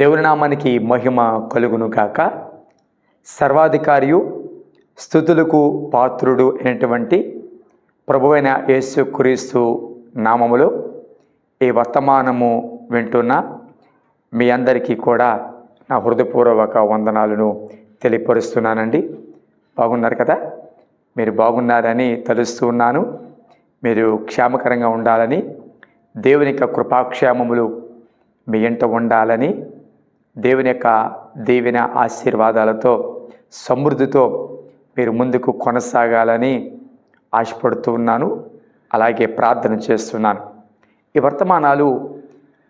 దేవుని నామానికి మహిమ కలుగును కాక సర్వాధికారియు స్థుతులకు పాత్రుడు అయినటువంటి ప్రభువైన యేసు క్రీస్తు నామములో ఈ వర్తమానము వింటున్న మీ అందరికీ కూడా నా హృదయపూర్వక వందనాలను తెలియపరుస్తున్నానండి. బాగున్నారు కదా? మీరు బాగున్నారని తలుస్తూ ఉన్నాను. మీరు క్షేమకరంగా ఉండాలని దేవుని యొక్క కృపాక్షేమములు మీ ఇంట ఉండాలని దేవుని యొక్క దీవెన ఆశీర్వాదాలతో సమృద్ధితో మీరు ముందుకు కొనసాగాలని ఆశపడుతూ ఉన్నాను. అలాగే ప్రార్థన చేస్తున్నాను. ఈ వర్తమానాలు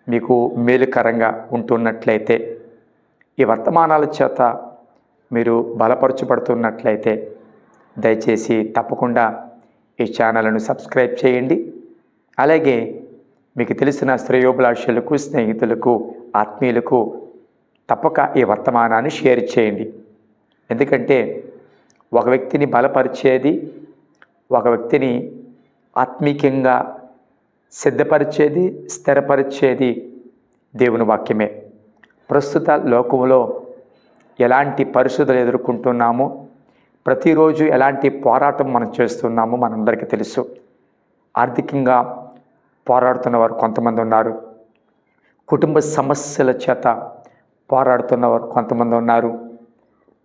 మీకు మేలుకరంగా ఉంటున్నట్లయితే ఈ వర్తమానాల చేత మీరు బలపరచబడుతున్నట్లయితే దయచేసి తప్పకుండా ఈ ఛానల్ను సబ్స్క్రైబ్ చేయండి. అలాగే మీకు తెలిసిన శ్రేయోభిలాషులకు స్నేహితులకు ఆత్మీయులకు తప్పక ఈ వర్తమానాన్ని షేర్ చేయండి. ఎందుకంటే ఒక వ్యక్తిని బలపరిచేది ఒక వ్యక్తిని ఆత్మీకంగా సిద్ధపరిచేది స్థిరపరిచేది దేవుని వాక్యమే. ప్రస్తుత లోకంలో ఎలాంటి పరిస్థితులు ఎదుర్కొంటున్నామో ప్రతిరోజు ఎలాంటి పోరాటం మనం చేస్తున్నామో మనందరికీ తెలుసు. ఆర్థికంగా పోరాడుతున్న వారు కొంతమంది ఉన్నారు. కుటుంబ సమస్యల చేత పోరాడుతున్నవారు కొంతమంది ఉన్నారు.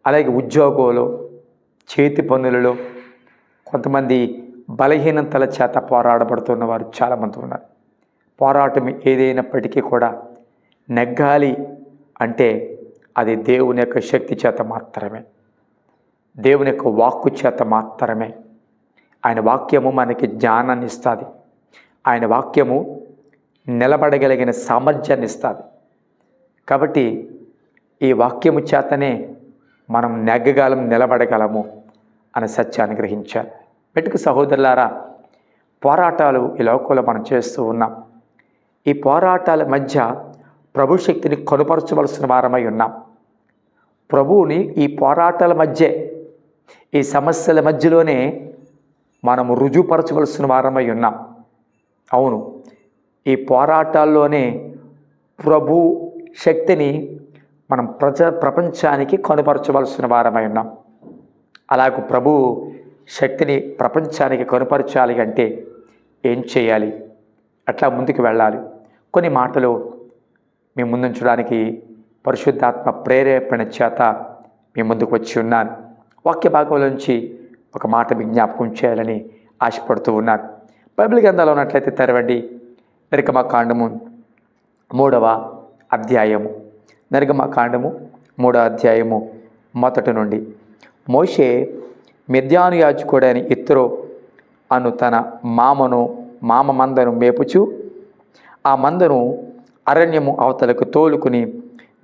అలాగే ఉద్యోగంలో చేతి పనులలో కొంతమంది బలహీనతల చేత పోరాడబడుతున్న వారు చాలామంది ఉన్నారు. పోరాటం ఏదైనప్పటికీ కూడా నెగ్గాలి అంటే అది దేవుని యొక్క శక్తి చేత మాత్రమే. దేవుని యొక్క వాక్కు చేత మాత్రమే. ఆయన వాక్యము మనకి జ్ఞానాన్ని ఇస్తుంది. ఆయన వాక్యము నిలబడగలిగిన సామర్థ్యాన్ని ఇస్తుంది. కాబట్టి ఈ వాక్యము చేతనే మనం నెగ్గగలం నిలబడగలము అనే సత్యాన్ని గ్రహించాలి. మెటుకు సహోదరులారా పోరాటాలు ఈ లోకంలో మనం చేస్తూ ఉన్నాం. ఈ పోరాటాల మధ్య ప్రభు శక్తిని కనుపరచవలసిన వారమై ఉన్నాం. ప్రభువుని ఈ పోరాటాల మధ్య ఈ సమస్యల మధ్యలోనే మనము రుజువుపరచవలసిన వారమై ఉన్నాం. అవును ఈ పోరాటాల్లోనే ప్రభు శక్తిని మనం ప్రజ ప్రపంచానికి కనుపరచవలసిన వారమై ఉన్నాం. అలాగ ప్రభు శక్తిని ప్రపంచానికి కనుపరచాలి అంటే ఏం చేయాలి? అట్లా ముందుకు వెళ్ళాలి. కొన్ని మాటలు మీ ముందుంచడానికి పరిశుద్ధాత్మ ప్రేరేపణ చేత మీ ముందుకు వచ్చి ఉన్నాను. వాక్య భాగంలోంచి ఒక మాట మీ జ్ఞాపకం చేయాలని ఆశపడుతూ ఉన్నాను. బైబిల్ గ్రంథాలు ఉన్నట్లయితే తెరవండి. నిర్గమ కాండము మూడవ అధ్యాయము. నిర్గమకాండము కాండము అధ్యాయము మొదటి నుండి. మోషే మిద్యాను యాజకుడని ఇత్రో అను తన మామను మామ మందను మేపుచు ఆ మందను అరణ్యము అవతలకు తోలుకుని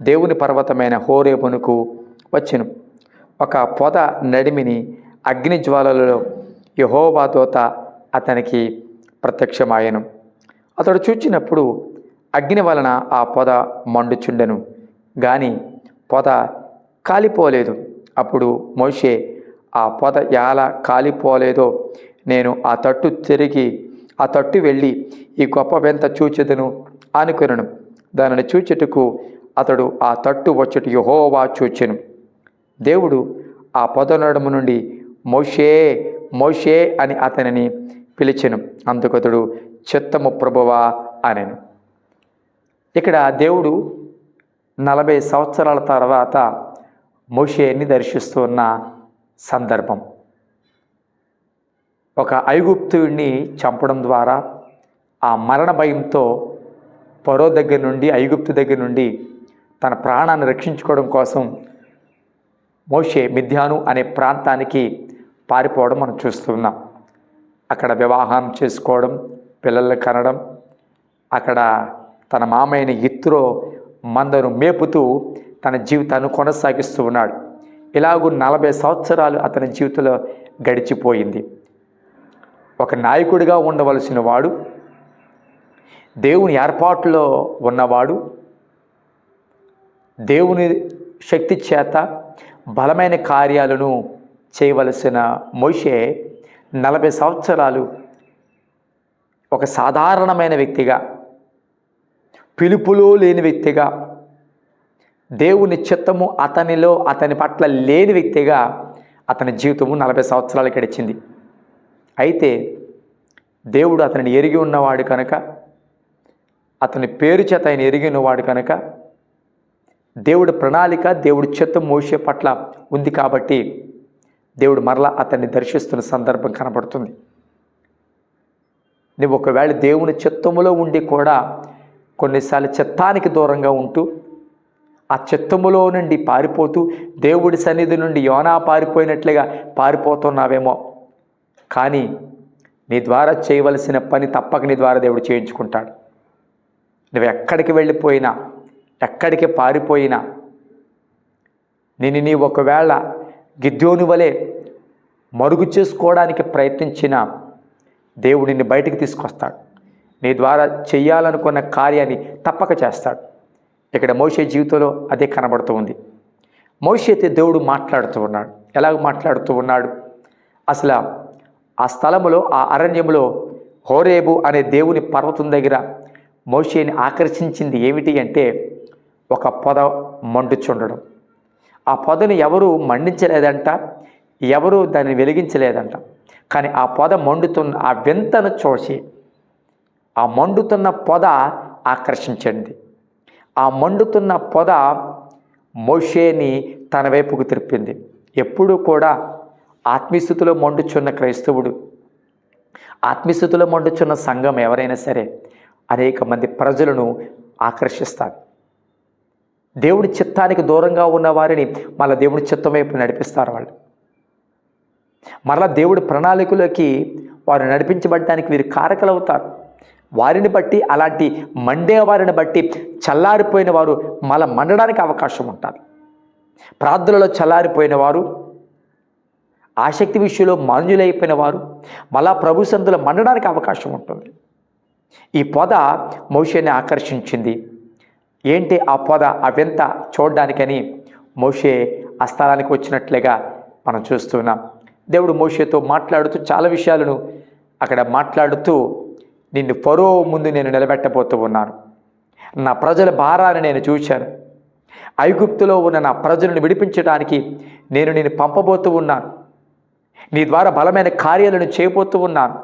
దేవుని పర్వతమైన హోరేబునకు వచ్చెను. ఒక పొద నడిమిని అగ్ని జ్వాలలలో అతనికి ప్రత్యక్షమాయను. అతడు చూచినప్పుడు అగ్ని వలన ఆ పొద మండుచుండెను. గాని పొద కాలిపోలేదు. అప్పుడు మోషే ఆ పొద ఎలా కాలిపోలేదో నేను ఆ తట్టు తిరిగి ఆ తట్టు వెళ్ళి ఈ గొప్ప వెంత చూచెదను అనుకొనను దానిని చూచుటకు అతడు ఆ తట్టు వచ్చుట యహోవా చూచెను. దేవుడు ఆ పొద నడుము నుండి మోషే మోషే అని అతనిని పిలిచెను. అందుకతడు చిత్తము ప్రభువా అనెను. ఇక్కడ దేవుడు నలభై సంవత్సరాల తర్వాత మోషేని దర్శిస్తున్న సందర్భం. ఒక ఐగుప్తుడిని చంపడం ద్వారా ఆ మరణ భయంతో పరో దగ్గర నుండి ఐగుప్తు దగ్గర నుండి తన ప్రాణాన్ని రక్షించుకోవడం కోసం మోషే మిథ్యాను అనే ప్రాంతానికి పారిపోవడం మనం చూస్తున్నాం. అక్కడ వివాహం చేసుకోవడం పిల్లల్ని కనడం అక్కడ తన మామయ్యని ఇత్రో మందను మేపుతూ తన జీవితాన్ని కొనసాగిస్తూ ఉన్నాడు. ఇలాగూ నలభై సంవత్సరాలు అతని జీవితంలో గడిచిపోయింది. ఒక నాయకుడిగా ఉండవలసిన వాడు దేవుని ఏర్పాటులో ఉన్నవాడు దేవుని శక్తి చేత బలమైన కార్యాలను చేయవలసిన మోషే నలభై సంవత్సరాలు ఒక సాధారణమైన వ్యక్తిగా పిలుపులో లేని వ్యక్తిగా దేవుని చిత్తము అతనిలో అతని పట్ల లేని వ్యక్తిగా అతని జీవితము నలభై సంవత్సరాలు గడిచింది. అయితే దేవుడు అతనిని ఎరిగి ఉన్నవాడు కనుక అతని పేరు చేత ఆయన ఎరిగి ఉన్నవాడు కనుక దేవుడి ప్రణాళిక దేవుడి చిత్తం మోసే పట్ల ఉంది కాబట్టి దేవుడు మరలా అతన్ని దర్శిస్తున్న సందర్భం కనబడుతుంది. నువ్వు ఒకవేళ దేవుని చిత్తములో ఉండి కూడా కొన్నిసార్లు చిత్తానికి దూరంగా ఉంటూ ఆ చిత్తములో నుండి పారిపోతూ దేవుడి సన్నిధి నుండి యోనా పారిపోయినట్లుగా పారిపోతున్నావేమో. కానీ నీ ద్వారా చేయవలసిన పని తప్పక నీ ద్వారా దేవుడు చేయించుకుంటాడు. నువ్వు ఎక్కడికి వెళ్ళిపోయినా ఎక్కడికి పారిపోయినా నేను నీ ఒకవేళ గిద్యోని వలె మరుగు చేసుకోవడానికి ప్రయత్నించిన దేవుడిని బయటికి తీసుకొస్తాడు. నీ ద్వారా చెయ్యాలనుకున్న కార్యాన్ని తప్పక చేస్తాడు. ఇక్కడ మోషే జీవితంలో అదే కనబడుతూ ఉంది. మోషేతే దేవుడు మాట్లాడుతూ ఉన్నాడు. ఎలాగ మాట్లాడుతూ ఉన్నాడు? అసలు ఆ స్థలములో ఆ అరణ్యంలో హోరేబు అనే దేవుని పర్వతం దగ్గర మోషేని ఆకర్షించింది ఏమిటి అంటే ఒక పొద మండుచుండడం. ఆ పొదను ఎవరు మండించలేదంట ఎవరు దాన్ని వెలిగించలేదంట. కానీ ఆ పొద మండుతున్న ఆ వింతను చూసి ఆ మండుతున్న పొద ఆకర్షించండి. ఆ మండుతున్న పొద మోషేని తన వైపుకు తిరిపింది. ఎప్పుడూ కూడా ఆత్మీయస్థితిలో మండుచున్న క్రైస్తవుడు ఆత్మీయస్థితిలో మండుచున్న సంఘం ఎవరైనా సరే అనేక మంది ప్రజలను ఆకర్షిస్తారు. దేవుడి చిత్తానికి దూరంగా ఉన్న వారిని మళ్ళీ దేవుడి చిత్తం వైపు నడిపిస్తారు వాళ్ళు. మరలా దేవుడి ప్రణాళికలోకి వారు నడిపించబడడానికి వీరు కారకలవుతారు. వారిని బట్టి అలాంటి మండే వారిని బట్టి చల్లారిపోయిన వారు మళ్ళా మండడానికి అవకాశం ఉంటుంది. ప్రార్థనలో చల్లారిపోయిన వారు ఆసక్తి విషయంలో మాన్యులైపోయిన వారు మళ్ళా ప్రభు సందులో మండడానికి అవకాశం ఉంటుంది. ఈ పొద మోషేని ఆకర్షించింది. ఏంటి ఆ పొద? అవింత చూడడానికని మోషే ఆ స్థలానికి వచ్చినట్లుగా మనం చూస్తున్నాం. దేవుడు మోషేతో మాట్లాడుతూ చాలా విషయాలను అక్కడ మాట్లాడుతూ నిన్ను ఫరో ముందు నేను నిలబెట్టబోతూ ఉన్నాను. నా ప్రజల భారాన్ని నేను చూశాను. ఐగుప్తులో ఉన్న నా ప్రజలను విడిపించడానికి నేను నేను పంపబోతూ ఉన్నాను. నీ ద్వారా బలమైన కార్యాలను చేయబోతూ ఉన్నాను.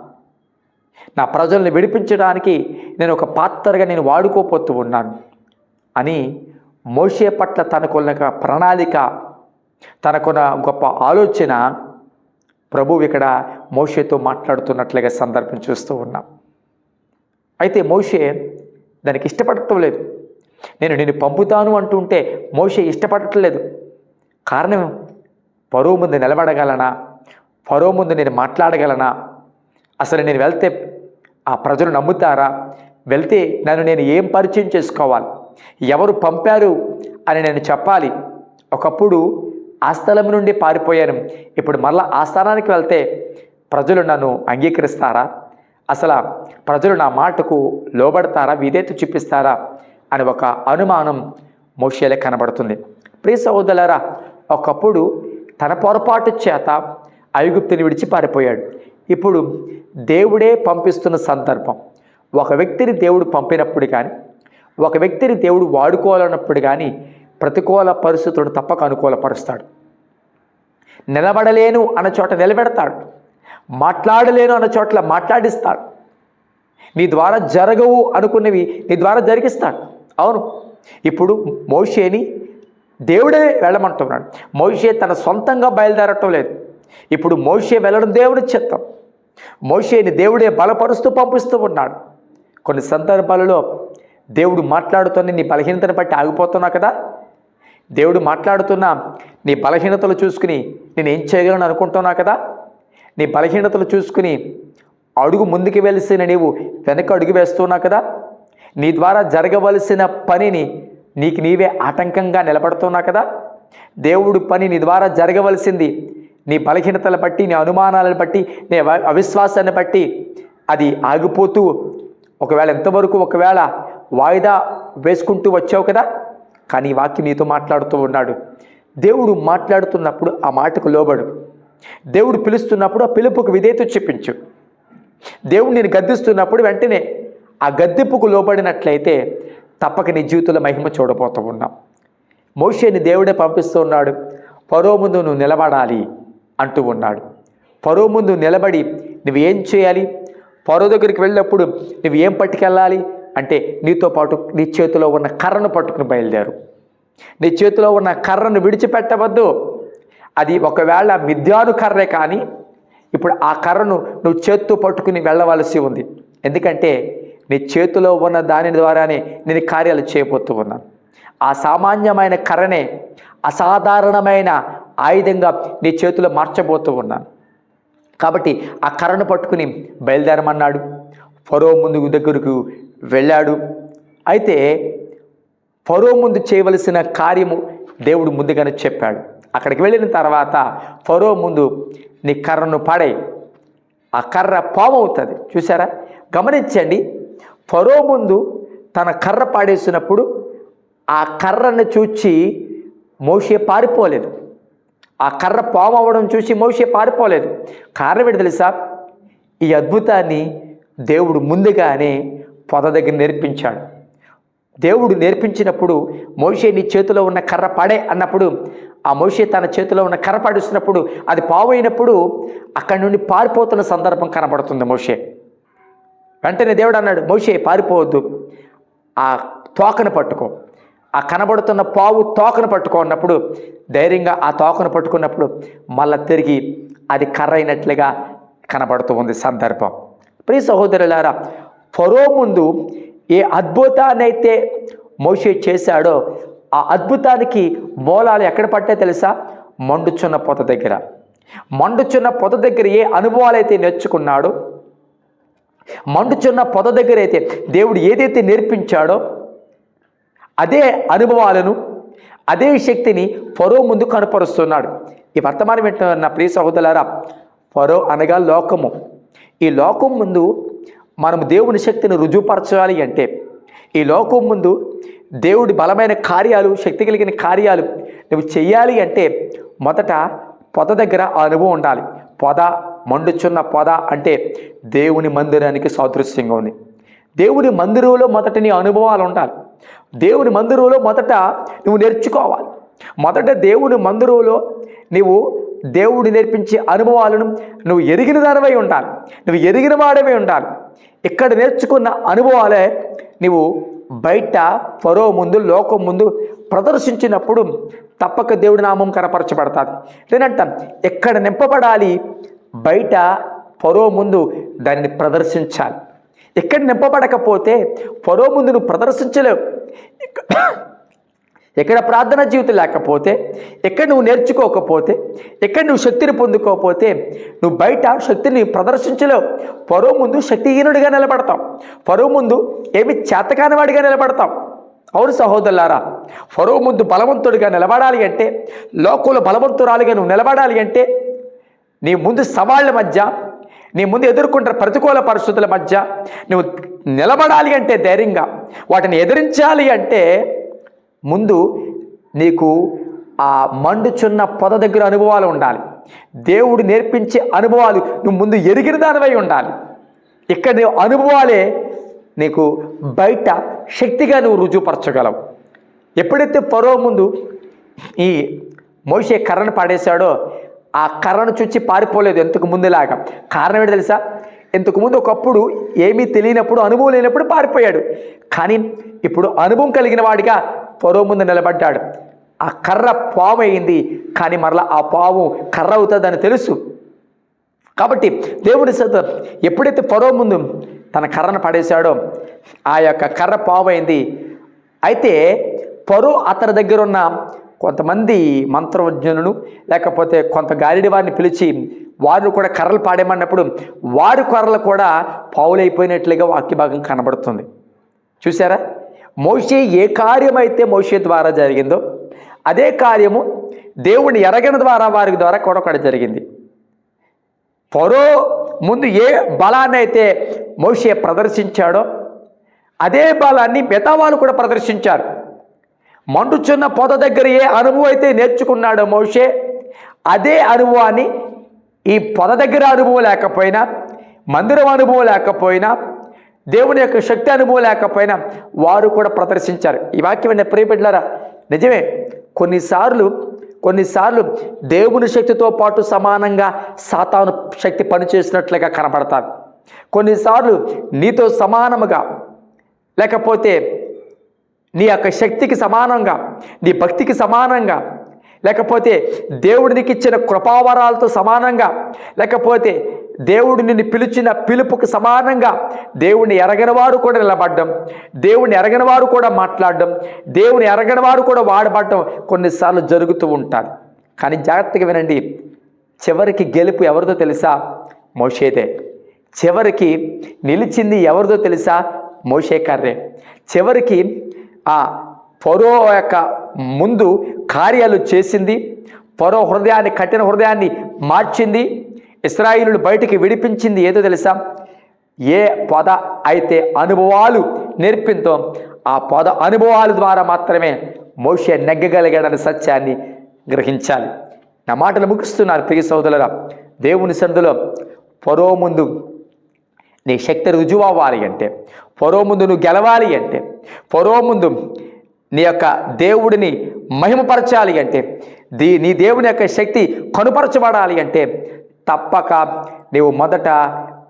నా ప్రజలను విడిపించడానికి నేను ఒక పాత్రగా నేను వాడుకోపోతూ ఉన్నాను. అని మోషే పట్ల తనకున్న ప్రణాళిక తనకున్న గొప్ప ఆలోచన ప్రభువు ఇక్కడ మోషేతో మాట్లాడుతున్నట్లుగా సందర్భం చూస్తూ ఉన్నాం. అయితే మోషే దానికి ఇష్టపడటం లేదు. నేను నేను పంపుతాను అంటుంటే మోషే ఇష్టపడటం లేదు. కారణం పరువు ముందు నిలబడగలనా? పరువు ముందు నేను మాట్లాడగలనా? అసలు నేను వెళ్తే ఆ ప్రజలు నమ్ముతారా? వెళ్తే నన్ను నేను ఏం పరిచయం చేసుకోవాలి? ఎవరు పంపారు అని నేను చెప్పాలి. ఒకప్పుడు ఆ స్థలం నుండి పారిపోయాను. ఇప్పుడు మళ్ళా ఆ స్థానానికి వెళ్తే ప్రజలు నన్ను అంగీకరిస్తారా? అసలు ప్రజలు నా మాటకు లోబడతారా? విధేత చూపిస్తారా? అని ఒక అనుమానం మోషేలే కనబడుతుంది. ప్రియ సహోదరులారా ఒకప్పుడు తన పొరపాటు చేత ఐగుప్తుని విడిచి పారిపోయాడు ఇప్పుడు దేవుడే పంపిస్తున్న సందర్భం. ఒక వ్యక్తిని దేవుడు పంపినప్పుడు కానీ ఒక వ్యక్తిని దేవుడు వాడుకోవాలన్నప్పుడు కానీ ప్రతికూల పరిస్థితులను తప్పక అనుకూలపరుస్తాడు. నిలబడలేను అన్న చోట నిలబెడతాడు. మాట్లాడలేను అన్న చోట్ల మాట్లాడిస్తాడు. నీ ద్వారా జరగవు అనుకున్నవి నీ ద్వారా జరిగిస్తాడు. అవును. ఇప్పుడు మోషేని దేవుడే వెళ్ళమంటున్నాడు. మోషే తన సొంతంగా బయలుదేరటం లేదు. ఇప్పుడు మోషే వెళ్ళడం దేవుడి చిత్తం. మోషేని దేవుడే బలపరుస్తూ పంపిస్తూ ఉన్నాడు. కొన్ని సందర్భాలలో దేవుడు మాట్లాడుతున్న నీ బలహీనతను బట్టి ఆగిపోతున్నావు కదా? దేవుడు మాట్లాడుతున్నా నీ బలహీనతలు చూసుకుని నేను ఏం చేయగలను అనుకుంటున్నా కదా? నీ బలహీనతలు చూసుకుని అడుగు ముందుకు వెలిసిన నీవు వెనక అడుగు వేస్తున్నా కదా? నీ ద్వారా జరగవలసిన పనిని నీకు నీవే ఆటంకంగా నిలబడుతున్నా కదా? దేవుడు పని నీ ద్వారా జరగవలసింది నీ బలహీనతలు బట్టి నీ అనుమానాలను బట్టి నీ అవిశ్వాసాన్ని బట్టి అది ఆగిపోతూ ఒకవేళ ఎంతవరకు ఒకవేళ వాయిదా వేసుకుంటూ వచ్చావు కదా? కానీ వాక్యం నీతో మాట్లాడుతూ ఉన్నాడు. దేవుడు మాట్లాడుతున్నప్పుడు ఆ మాటకు లోబడు. దేవుడు పిలుస్తున్నప్పుడు ఆ పిలుపుకు విధేయత చెప్పించు దేవుడు నేను గద్దిస్తున్నప్పుడు వెంటనే ఆ గద్దెప్పుకు లోబడినట్లయితే తప్పక నీ జీవితంలో మహిమ చూడబోతూ ఉన్నాం. మోషేని దేవుడే పంపిస్తూ ఉన్నాడు పరో ముందు నువ్వు నిలబడాలి అంటూ ఉన్నాడు. పరో ముందు నిలబడి నువ్వు ఏం చేయాలి? పరో దగ్గరికి వెళ్ళినప్పుడు నువ్వు ఏం పట్టుకెళ్ళాలి? అంటే నీతో పాటు నీ చేతిలో ఉన్న కర్రను పట్టుకుని బయలుదేరు. నీ చేతిలో ఉన్న కర్రను విడిచిపెట్టవద్దు. అది ఒకవేళ మిథ్యాను కర్రే కానీ ఇప్పుడు ఆ కర్రను నువ్వు చేత్తో పట్టుకుని వెళ్ళవలసి ఉంది. ఎందుకంటే నీ చేతిలో ఉన్న దాని ద్వారానే నేను కార్యాలు చేయబోతూ ఉన్నాను. ఆ సామాన్యమైన కర్రనే అసాధారణమైన ఆయుధంగా నీ చేతిలో మార్చబోతూ ఉన్నాను. కాబట్టి ఆ కర్రను పట్టుకుని బయలుదేరమన్నాడు. ఫరో ముందు దగ్గరకు వెళ్ళాడు. అయితే ఫరో ముందు చేయవలసిన కార్యము దేవుడు ముందుగానే చెప్పాడు. అక్కడికి వెళ్ళిన తర్వాత ఫరో ముందు నీ కర్రను పాడే ఆ కర్ర పామవుతుంది. చూసారా గమనించండి. ఫరో ముందు తన కర్ర పాడేసినప్పుడు ఆ కర్రను చూచి మోషే పారిపోలేదు. ఆ కర్ర పాము అవ్వడం చూసి మోషే పారిపోలేదు. కారణం ఏంటి తెలుసా? ఈ అద్భుతాన్ని దేవుడు ముందుగానే పొద దగ్గర నేర్పించాడు. దేవుడు నేర్పించినప్పుడు మోషే నీ చేతిలో ఉన్న కర్ర పడే అన్నప్పుడు ఆ మోషే తన చేతిలో ఉన్న కర్ర అది పావు అయినప్పుడు అక్కడి నుండి పారిపోతున్న సందర్భం కనబడుతుంది మోషే. వెంటనే దేవుడు అన్నాడు మోషే పారిపోవద్దు. ఆ తోకను పట్టుకో. ఆ కనబడుతున్న పావు తోకను పట్టుకున్నప్పుడు ధైర్యంగా ఆ తోకను పట్టుకున్నప్పుడు మళ్ళా తిరిగి అది కర్ర అయినట్లుగా కనబడుతూ ఉంది సందర్భం. ప్రియ సహోదరులారా ఫరో ముందు ఏ అద్భుతాన్నైతే మోషే చేశాడో ఆ అద్భుతానికి మూలాలు ఎక్కడ పట్టాయి తెలుసా? మండుచున్న పొద దగ్గర. మండుచున్న పొద దగ్గర ఏ అనుభవాలు అయితే నేర్చుకున్నాడో మండుచున్న పొద దగ్గర అయితే దేవుడు ఏదైతే నేర్పించాడో అదే అనుభవాలను అదే శక్తిని ఫరో ముందు కనపరుస్తున్నాడు. ఈ వర్తమానం వింటున్న ప్రియ సహోదరులారా ఫరో అనగా లోకము. ఈ లోకం ముందు మనము దేవుని శక్తిని రుజువుపరచాలి అంటే ఈ లోకం ముందు దేవుడి బలమైన కార్యాలు శక్తి కలిగిన కార్యాలు నువ్వు చెయ్యాలి అంటే మొదట పొద దగ్గర అనుభవం ఉండాలి. పొద మండుచున్న పొద అంటే దేవుని మందిరానికి సాదృశ్యంగా ఉంది. దేవుని మందిరంలో మొదట నీ అనుభవాలు ఉండాలి. దేవుని మందిరంలో మొదట నువ్వు నేర్చుకోవాలి. మొదట దేవుని మందిరంలో నీవు దేవుడు నేర్పించే అనుభవాలను నువ్వు ఎరిగిన దానివై ఉండాలి. నువ్వు ఎరిగిన వాడవై ఉండాలి. ఇక్కడ నేర్చుకున్న అనుభవాలే నువ్వు బయట ఫరో ముందు లోకం ముందు ప్రదర్శించినప్పుడు తప్పక దేవుడి నామం కనపరచబడతాది. లేనంట ఎక్కడ నింపబడాలి? బయట ఫరో ముందు దానిని ప్రదర్శించాలి. ఎక్కడ నింపబడకపోతే ఫరో ముందు నువ్వు ప్రదర్శించలేవు. ఎక్కడ ప్రార్థన జీవితం లేకపోతే ఎక్కడ నువ్వు నేర్చుకోకపోతే ఎక్కడ నువ్వు శక్తిని పొందుకోకపోతే నువ్వు బయట శక్తిని ప్రదర్శించలేవు. పరువు ముందు శక్తిహీనుడిగా నిలబడతావు పరువు ముందు ఏమి చేతకానివాడిగా నిలబడతావు అవును సహోదరులారా ఫరో ముందు బలవంతుడిగా నిలబడాలి అంటే లోకంలో బలవంతురాలిగా నువ్వు నిలబడాలి అంటే నీ ముందు సవాళ్ళ మధ్య నీ ముందు ఎదుర్కొంటున్న ప్రతికూల పరిస్థితుల మధ్య నువ్వు నిలబడాలి అంటే ధైర్యంగా వాటిని ఎదిరించాలి అంటే ముందు నీకు ఆ మండుచున్న పొద దగ్గర అనుభవాలు ఉండాలి. దేవుడు నేర్పించే అనుభవాలు నువ్వు ముందు ఎరిగిన దానివై ఉండాలి. ఇక్కడ అనుభవాలే నీకు బయట శక్తిగా నువ్వు రుజువుపరచగలవు. ఎప్పుడైతే పరో ముందు ఈ మోషే కర్రను పాడేశాడో ఆ కర్రను చూచి పారిపోలేదు ఎంతకు ముందులాగా. కారణం ఏంటి తెలుసా? ఇంతకుముందు ఒకప్పుడు ఏమీ తెలియనప్పుడు అనుభవం లేనప్పుడు పారిపోయాడు. కానీ ఇప్పుడు అనుభవం కలిగిన వాడిగా పొరవ ముందు నిలబడ్డాడు. ఆ కర్ర పాము అయింది కానీ మరలా ఆ పాము కర్ర అవుతుందని తెలుసు. కాబట్టి దేవుని సత ఎప్పుడైతే ఫరో ముందు తన కర్రను పడేశాడో ఆ యొక్క కర్ర పాము అయింది అయితే ఫరో అతని దగ్గర ఉన్న కొంతమంది మంత్రవజ్ఞులను లేకపోతే కొంత గాలిడి వారిని పిలిచి వారు కూడా కర్రలు పాడేమన్నప్పుడు వారి కర్రలు కూడా పావులైపోయినట్లుగా వాక్య భాగం కనబడుతుంది. చూసారా మోషే ఏ కార్యమైతే మోషే ద్వారా జరిగిందో అదే కార్యము దేవుని ఎరగని ద్వారా వారి ద్వారా కూడా కూడా జరిగింది. ఫరో ముందు ఏ బలాన్ని అయితే మోషే ప్రదర్శించాడో అదే బలాన్ని మిగతా వాళ్ళు కూడా ప్రదర్శించారు. మండుచున్న పొద దగ్గర ఏ అనుభవం అయితే నేర్చుకున్నాడో మోషే అదే అనుభవాన్ని ఈ పొద దగ్గర అనుభవం లేకపోయినా మందిరం అనుభవం లేకపోయినా దేవుని యొక్క శక్తి అనుభవం లేకపోయినా వారు కూడా ప్రదర్శించారు. ఈ వాక్యం ప్రియపెట్టారా నిజమే కొన్నిసార్లు కొన్నిసార్లు దేవుని శక్తితో పాటు సమానంగా సాతాను శక్తి పనిచేసినట్లుగా కనబడతారు. కొన్నిసార్లు నీతో సమానముగా లేకపోతే నీ యొక్క శక్తికి సమానంగా నీ భక్తికి సమానంగా లేకపోతే దేవుడు నీకు ఇచ్చిన కృపావరాలతో సమానంగా లేకపోతే దేవుడు నిన్ను పిలిచిన పిలుపుకు సమానంగా దేవుని ఎరగని వారు కూడా నిలబడ్డం దేవుని ఎరగని వారు కూడా మాట్లాడడం దేవుని ఎరగని వారు కూడా వాడబడడం కొన్నిసార్లు జరుగుతూ ఉంటారు. కానీ జాగ్రత్తగా వినండి చివరికి గెలుపు ఎవరిదో తెలుసా? మోషేదే. చివరికి నిలిచింది ఎవరిదో తెలుసా? మోషే కర్రే. చివరికి ఆ ఫరో యొక్క ముందు కార్యాలు చేసింది. ఫరో హృదయాన్ని కఠిన హృదయాన్ని మార్చింది. ఇస్రాయిలు బయటికి విడిపించింది. ఏదో తెలుసా? ఏ పొద అయితే అనుభవాలు నేర్పిందో ఆ పొద అనుభవాల ద్వారా మాత్రమే మోషే నెగ్గగలిగాడని సత్యాన్ని గ్రహించాలి. నా మాటలు ముగిస్తున్నారు ప్రియ సోదరుల దేవుని సందులో పొరో ముందు నీ శక్తి రుజువు అవ్వాలి అంటే పొరో ముందు నువ్వు గెలవాలి అంటే పొరో ముందు నీ యొక్క దేవుడిని మహిమపరచాలి అంటే దీ నీ దేవుని యొక్క శక్తి కనుపరచబడాలి అంటే తప్పక నీవు మొదట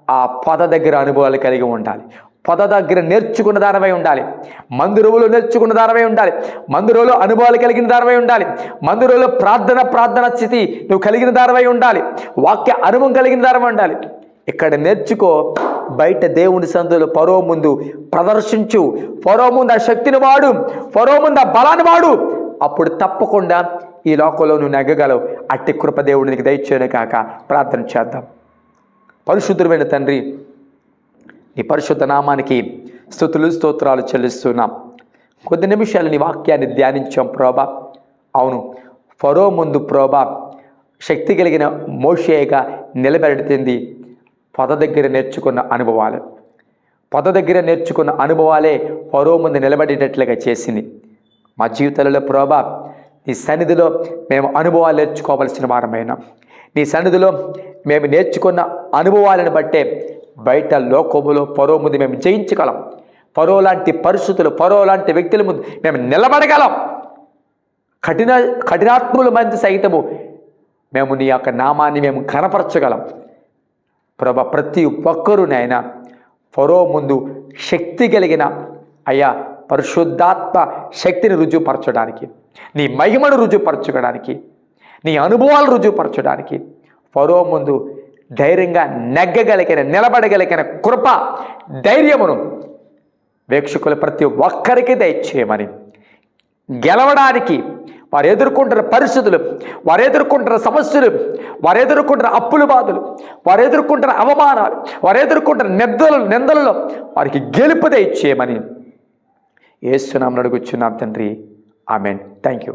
ఆ పొద దగ్గర అనుభవాలు కలిగి ఉండాలి. పొద దగ్గర నేర్చుకున్న దానమై ఉండాలి. మందిరువులు నేర్చుకున్న దానమై ఉండాలి. మందిరంలో అనుభవాలు కలిగిన దానమై ఉండాలి. మందిరంలో ప్రార్థన ప్రార్థన స్థితి నువ్వు కలిగిన దానమై ఉండాలి. వాక్య అనుభవం కలిగిన దానమై ఉండాలి. ఇక్కడ నేర్చుకో బయట దేవుని సందులో పరో ముందు ప్రదర్శించు. పరో ముందు ఆ శక్తిని వాడు పరో ముందు ఆ బలాన్ని వాడు. అప్పుడు తప్పకుండా ఈ లోకంలో నువ్వు నెగ్గగలవు. అట్టి కృప నీకు దయచేయను కాక. ప్రార్థన చేద్దాం. పరిశుద్ధమైన తండ్రి నీ పరిశుద్ధ నామానికి స్థుతులు స్తోత్రాలు చెల్లిస్తున్నాం. కొద్ది నిమిషాలు నీ వాక్యాన్ని ధ్యానించాం ప్రోభా. అవును ఫరో ముందు ప్రోభా శక్తి కలిగిన మోషేగా నిలబెడుతుంది. పద దగ్గర నేర్చుకున్న అనుభవాలు. పద దగ్గర నేర్చుకున్న అనుభవాలే పరో ముందు నిలబడేటట్లుగా చేసింది. మా జీవితాలలో ప్రోబా నీ సన్నిధిలో మేము అనుభవాలు నేర్చుకోవలసిన వారమైన. నీ సన్నిధిలో మేము నేర్చుకున్న అనుభవాలను బట్టే బయట లోకములో పరో ముందు మేము జయించగలం. పరో లాంటి పరిస్థితులు పరో లాంటి వ్యక్తుల ముందు మేము నిలబడగలం. కఠిన కఠినాత్ముల మంది సైతము మేము నీ యొక్క నామాన్ని మేము కనపరచగలం ప్రభ ప్రతి ఒక్కరూ నాయన ఫరో ముందు శక్తి కలిగిన అయ్యా పరిశుద్ధాత్మ శక్తిని రుజువుపరచడానికి నీ మహిమను రుజువుపరచడానికి నీ అనుభవాలు రుజువుపరచడానికి ఫరో ముందు ధైర్యంగా నెగ్గగలిగిన నిలబడగలిగిన కృప ధైర్యమును వీక్షకులు ప్రతి ఒక్కరికి దయచేయమని గెలవడానికి వారు ఎదుర్కొంటున్న పరిస్థితులు వారు ఎదుర్కొంటున్న సమస్యలు వారు ఎదుర్కొంటున్న అప్పుల బాధలు వారు ఎదుర్కొంటున్న అవమానాలు వారు ఎదుర్కొంటున్న నిందలు నిందలలో వారికి గెలుపుదే ఇచ్చేయమని ఏసునామని అడుగుచున్నాం తండ్రి. ఆమెన్. Thank you